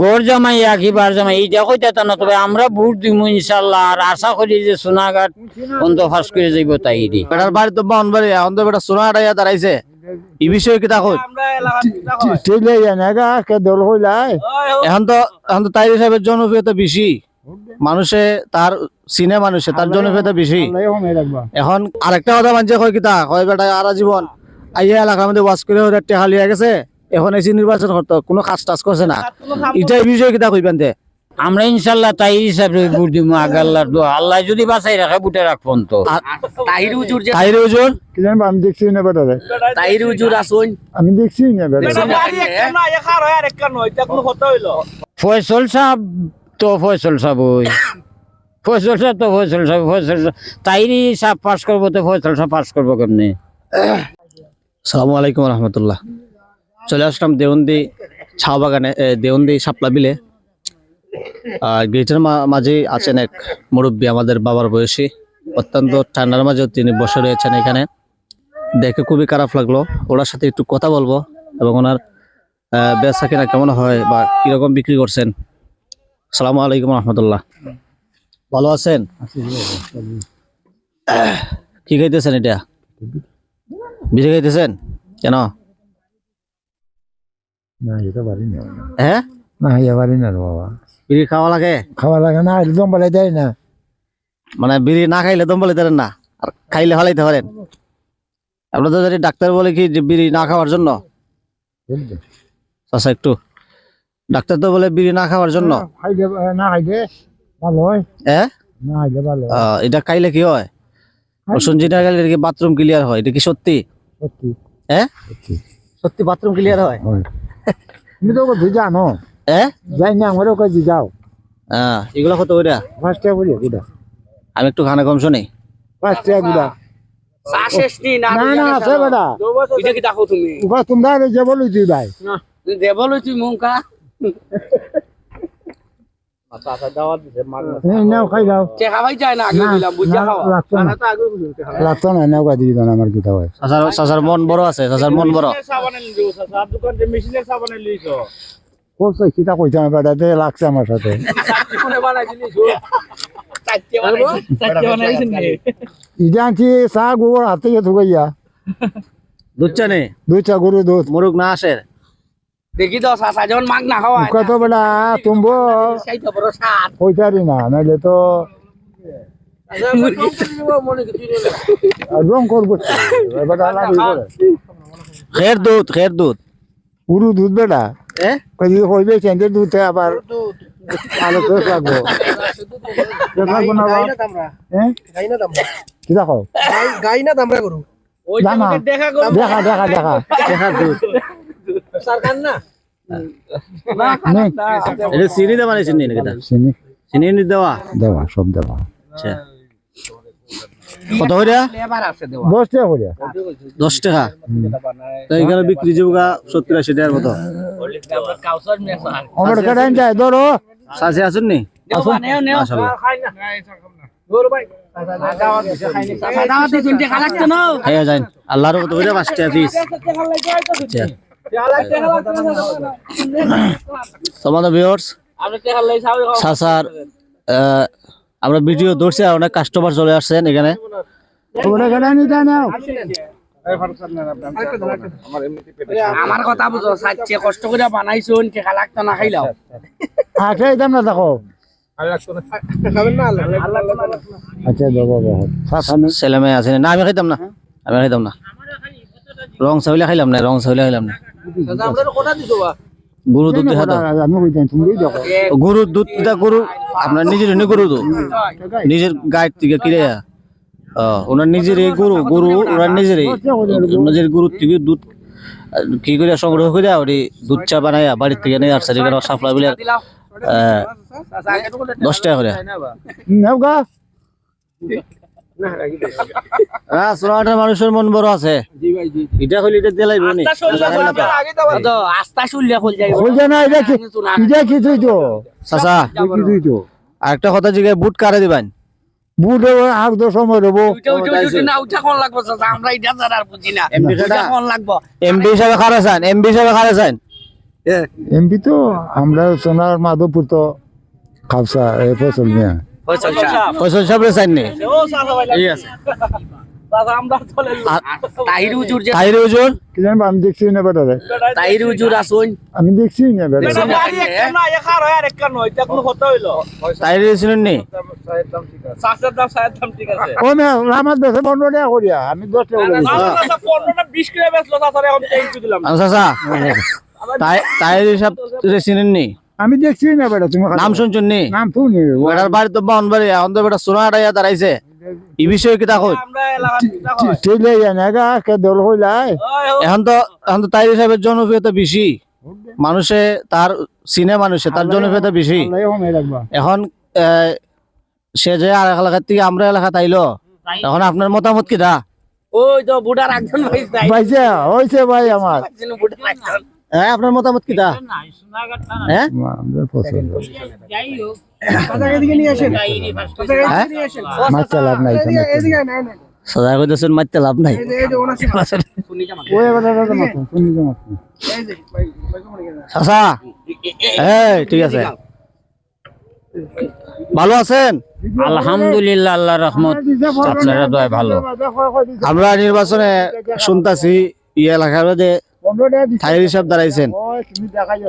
গড় জামাই একই বার জামাই এইটা কইতা না তবে আমরা ভোট দিব ইনশাল্লাহ আর আশা করি যে সোনাঘাট অন্ত ফাঁস করে যাইব তাই বেটার বাড়ি তো বাউন বাড়ি এখন তো বেটা সোনা আটাইয়া দাঁড়াইছে। এই বিষয়ে কি দেখো ঠেলে জানাগা কে দল হইলাই। এখন তো এখন তো তাই হিসাবে জনপ্রিয়তা বেশি। মানুষে তার সিনে মানুষে তার জনপ্রিয়তা বেশি। এখন আরেকটা কথা মানছে কয় কিতা কয় বেটা আরা জীবন আইয়া এলাকার মধ্যে ওয়াজ করে ওরা টেহা লিয়া গেছে। এখন এসে নির্বাচন করতো কোনো কাজ টাজ করছে না। এটা এই বিষয়ে কিতা কইবেন দে? আমরা ইনশাল্লাহ তাই হিসাবে ভোট দিব আগাল্লার দোয়া। আল্লাহ যদি বাঁচাই রাখে বুটে রাখবন তো। তাহির হুজুর যে তাইরে হুজুর? কি জানি আমি দেখছি না বেটারে তাহির হুজুর আসুন। আমি দেখছি না বেটারে ফয়সল সাহেব তো ফয়সল সাহেব ওই। ফয়সল সাহেব তো ফয়সল সাহেব ফয়সল সাহেব। তাইরই সাহেব পাস করব তো ফয়সল সাহেব পাস করব কেমনি? সালামু আলাইকুম রহমতুল্লাহ। চলে আসলাম দেওন্দি চা বাগানে এ, দেওন্দি শাপলা বিলে আর গেটের মাঝে আছেন এক মুরব্বী আমাদের বাবার বয়সী। অত্যন্ত ঠান্ডার মাঝেও তিনি বসে রয়েছেন এখানে। দেখে খুবই খারাপ লাগল। ওনার সাথে একটু কথা বলব এবং ওনার বেচা কেনা কেমন হয় বা কীরকম বিক্রি করছেন। সালামু আলাইকুম রহমতুল্লাহ। ভালো আছেন? কি খাইতেছেন এটা? বিড়ি খাইতেছেন? কেন? না এটা পারি না হ্যাঁ না এটা পারি না রে বাবা। বিড়ি খাওয়া লাগে? খাওয়া লাগে না একদম বলে দেয় না। মানে বিড়ি না খাইলে দম দেন না আর খাইলে হলাইতে পারেন। আপনার তো যদি ডাক্তার বলে কি যে বিড়ি না খাওয়ার জন্য? আচ্ছা একটু। ডাক্তার তো বলে বিড়ি না খাওয়ার জন্য। না খাইলে ভালো হয়। হ্যাঁ না খাইলে ভালো। এটা খাইলে কি হয়? কি বাথরুম ক্লিয়ার হয়? এটা কি সত্যি? সত্যি। হ্যাঁ সত্যি। বাথরুম ক্লিয়ার হয়। তুমি তো ওকে জানো এ? যাই না আমারও কাছে যাও। হ্যাঁ এগুলো কত ওইটা পাঁচটা বলি গুড়া আমি একটু খানা কম শুনি। গুড়া চা শেষ না না না আছে বেটা। এটা কি দেখো তুমি? ওকা তোমরা যে বলি তুই ভাই দেবল তুই মুখা মন বড় আছে মন বড়। কিতা কইছে বেটা দে লাগছে আমার সাথে। ইটা আনছি চাহ গোবর হাতে দুধ চানে দুই চা গরু দুধ। মুরুগ না আসে? দেখি তো চাচা যখন মাগ না খাওয়ায় কত বেটা তুমবো? সাত না নাইলে তো রং করব বেটা লাগি করে খের দুধ খের দুধ। পুরু দুধ বেটা? এ? কই কইবে চেন্দের আবার আলো তো লাগবো। পেট না হ্যাঁ কি দেখো গাই না দামরা করু দেখা দেখা দেখা দেখা। দেখা দুধ। সরকার না নে, এটা চিনি দেওয়া মানে চিনি নাকি? চিনি চিনি দেওয়া? দেওয়া সব দেওয়া। আচ্ছা। কত দশ টাকা দশ তো এখানে বিক্রি যাব সত্তর আশি টাকার মতো। আমার যায় ধরো। নি? আল্লাহর কত করে পাঁচ টাকা পিস আচ্ছা। তোমাদের ভিউয়ার্স সাসার আমরা ভিডিও ধরছি আর অনেক কাস্টমার চলে আসছেন এখানে। আমার কথা বুঝো কষ্ট করে বানাইছুন কে খালাক তো না খাইলাও। আচ্ছা না দেখো। আচ্ছা ছেলে মেয়ে আছে। না আমি খাইতাম না। আমি খাইতাম না। রং চাউলে খাইলাম না রং চাউলে খাইলাম না। চাচা আমরা কথা দিছো বা? গরু দুধ গরুর দুধ গরু আপনার নিজের এনে গরু তো? নিজের গায়ের থেকে কিনে ওনার নিজের এই গরু গরু ওনার নিজের নিজের গরুর থেকে দুধ কি করে সংগ্রহ করে ওই দুধ চা বানাইয়া বাড়ির থেকে নিয়ে আসছে এখানে সাপ্লাই বিলে দশ টাকা করে নাও গা সোনাটার মানুষের মন বড় আছে। এটা হইলে এটা দিলাই বনি তো আস্তা শুনলে খুল যাই বলছে না এটা কি এটা তো? চাচা কিছুই তো? আরেকটা কথা জিজ্ঞাসা বুট কারে দিবেন? বুট আর তো সময় দেবো। উঠে উঠে উঠে না উঠা কোন লাগবো চাচা আমরা এটা ছাড়া আর বুঝি না। এমপি উঠা কোন লাগবো। এমপি হিসাবে খারে চান? এমপি হিসাবে খারে চান? এমপি তো আমরা সোনার মাধবপুর তো খাবসা এ ফসল মিয়া ফয়সল সাহেবের ঠিক আছে। আমি দেখছি আমি দেশে টাকা আমি তাই দেখছি না বেটা তুমি নাম শুনছেন নি? নাম শুনি। বেটার বাড়ি তো বাউন বাড়ি এখন তো বেটা সোনা হাটাইয়া দাঁড়াইছে। এই বিষয়ে কি দেখো ঠেলে এনেগা কে দল হইলাই এখন তো এখন তো তাহির সাহেবের জনপ্রিয়তা বেশি। মানুষে তার সিনে মানুষে তার জনপ্রিয়তা বেশি। এখন আহ, সে যে আর এক এলাকার থেকে আমরা এলাকা তাইলো এখন আপনার মতামত কি দা? ওই তো বুড়ার একজন ভাই তাই। হয়েছে ভাই আমার। বুড়ার একজন হ্যাঁ আপনার মতামত কি? দা হ্যাঁ? হ্যাঁ? মাছ চালাক নাই সদা কইতেছেন মারতে লাভ নাই। এই ঠিক আছে। ভালো আছেন? আলহামদুলিল্লাহ আল্লাহ রহমত। আপনারা দয় ভালো আমরা নির্বাচনে শুনতাছি এই এলাকার মধ্যে তাহির হিসাব দাঁড়াইছেন।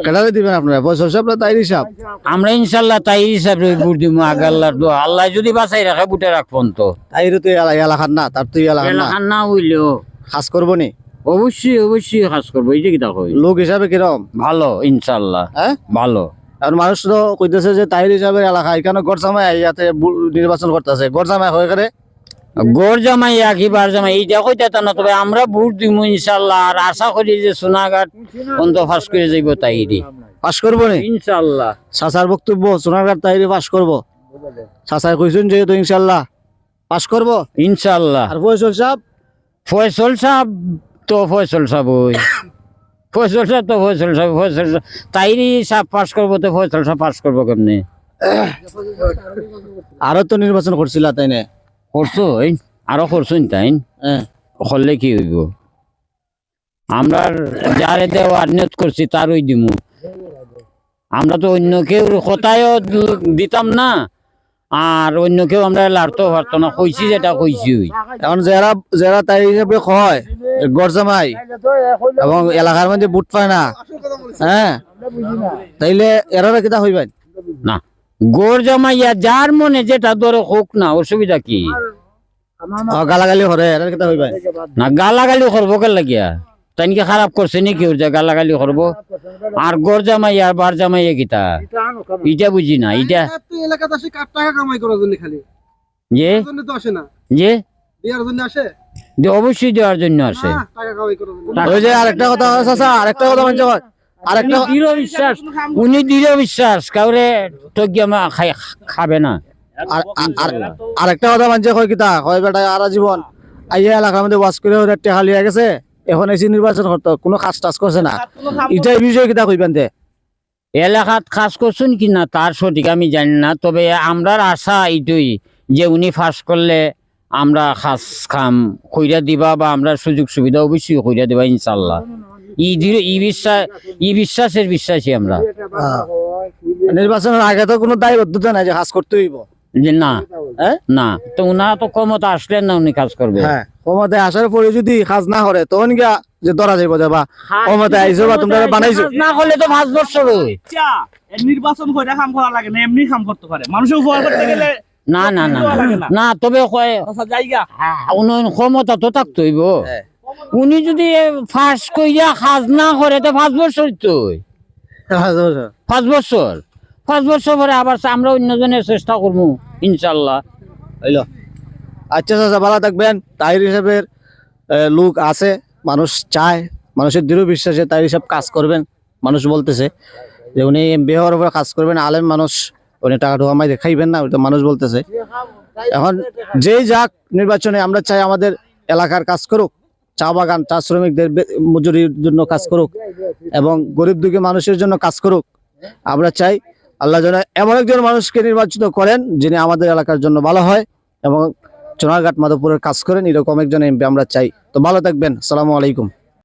কেটালে দিবেন আপনারা ফয়সল সাহেব না তাহির হিসাব। আমরা ইনশাল্লাহ তাই হিসাবে ভোট দিব আগাল্লার দোয়া। আল্লাহ যদি বাঁচাই রাখে বুটে রাখবন তো। তাহির তো এলাকার না তার তো এলাকার না। এলাকার না হইলেও। কাজ করব নি? অবশ্যই অবশ্যই করব। এই যে লোক হিসাবে কিরম? ভালো ইনশাল্লাহ। হ্যাঁ? ভালো। আর মানুষ তো কইতেছে যে তাহির হিসাবের এলাকা এখানে গড়সামাই ইয়াতে বু- নির্বাচন করতেছে? গড়সামাই হয়ে গেলে গড় জামাই একইবার জামাই এইটা কইতে তা না তবে আমরা ভোট দিব ইনশাল্লাহ আর আশা করি যে সোনাঘাট অন্ত ফাঁস করে যাইব তাইরি পাশ করব নি? ইনশাল্লাহ চাচার বক্তব্য সোনারঘাট তাহিরি পাশ করব। চাচাই কইছেন যেহেতু ইনশাল্লাহ পাশ করব? ইনশাল্লাহ আর ফয়সল সাহেব? ফয়সল সাহেব তো ফয়সল সাহেব ওই। ফয়সল সাহেব তো ফয়সল সাহেব ফয়সল সাহেব তাইরি সাহেব পাস করব তো ফয়সল সাহেব পাস করব কেমনি? আরও তো নির্বাচন করছিল তাই না করছ আরও করছুন তাই করলে কি হইব? আমরা যারে দেওয়ার নিয়ত করছি তারই দিমু। আমরা তো অন্য কেউ কথায়ও দিতাম না আর অন্য কেউ আমরা লাড়তে পারতো না কইছি যেটা কইছি ওই। এখন যারা যারা তাই হিসাবে কয় গড়জামাই। এবং এলাকার মধ্যে বুট পায় না হ্যাঁ? তাইলে এরা কিতা হইবেন? না। গোর জমাইয়া যার মনে যেটা ধরে হোক না অসুবিধা কি? গালাগালি হরে না গালাগালি করব কে লাগিয়া? তাইনকে খারাপ করছে নাকি ওর যে গালাগালি করব? আর গোর জামাইয়া আর বার জামাইয়া কিতা? ইটা বুঝি না ইটা এলাকাতে আসে কার টাকা কামাই করার জন্য খালি? যে? এর জন্য তো আসে না। যে? দেওয়ার জন্য আসে? যে অবশ্যই দেওয়ার জন্য আসে। টাকা কামাই করার জন্য। ওই যে আরেকটা কথা চাচা আরেকটা কথা। আরেকটা উনি দৃঢ় বিশ্বাস। উনি দৃঢ় বিশ্বাস কাউরে টগিয়া মা খাই খাবে না। আর- আর- আর- কথা মানছে কয় কিতা কয় বেটা আর জীবন আইয়া এলাকার মধ্যে ওয়াশ করে ওদের টেকা লিয়া গেছে এখন এসে নির্বাচন করতো কোনো কাজ টাজ করছে না। এটা এই কিতা কইবেন তে? এলাকাত কাজ করছেন কি না তার সঠিক আমি জানি না তবে আমরার আশা এইটুই যে উনি ফাঁস করলে আমরা খাস খাম কইরা দিবা বা আমরা সুযোগ সুবিধা অবশ্যই কইরা দিবা ইনশাল্লাহ ই দৃঢ়- ই বিশ্বাস ই বিশ্বাসের বিশ্বাসী আমরা। নির্বাচনের আগে তো কোনো দায়বদ্ধতা নাই যে কাজ করতে হইব। যে না হ্যাঁ? না। তো উনা তো ক্ষমতা আসলেন না উনি কাজ করবে। হ্যাঁ ক্ষমতায় আসার পরে যদি কাজ না করে তখন গিয়া যে ধরা যাইব যে ক্ষমতায় আইসো বা তোমরা বানাইছো। না করলে তো পাঁচ বছর হয়। আচ্ছা, এর নির্বাচন করে কাম করা লাগে না এমনি কাম করতে পারে। মানুষের উপকার করতে গেলে না না না না। না। তবে কয় আচ্ছা, উন্নয়ন ক্ষমতা তো থাকতে হইব। হ্যাঁ। উনি যদি ফাঁস কইরা কাজ না করে তো পাঁচ বছর তো পাঁচ বছর। পাঁচ বছর? পরে আবার আমরা অন্যজনের চেষ্টা করব ইনশাল্লাহ। হইল। আচ্ছা আচ্ছা ভালো থাকবেন। তাহির হিসাবের লোক আছে মানুষ চায় মানুষের দৃঢ় বিশ্বাসে তাই হিসাব কাজ করবেন। মানুষ বলতেছে যে উনি এমবি হওয়ার উপরে কাজ করবেন আলেম মানুষ উনি টাকা ঢোকা মাই দেখাইবেন না ওইটা মানুষ বলতেছে। এখন যেই যাক নির্বাচনে আমরা চাই আমাদের এলাকার কাজ করুক। চা বাগান, চা শ্রমিকদের মজুরির জন্য কাজ করুক এবং গরিব দুঃখী মানুষের জন্য কাজ করুক। আমরা চাই আল্লাহ যেন এমন একজন মানুষকে নির্বাচিত করেন যিনি আমাদের এলাকার জন্য ভালো হয় এবং চোনারঘাট মাধবপুরের কাজ করেন, এরকম একজন এমপি আমরা চাই। তো ভালো থাকবেন। সালামু আলাইকুম।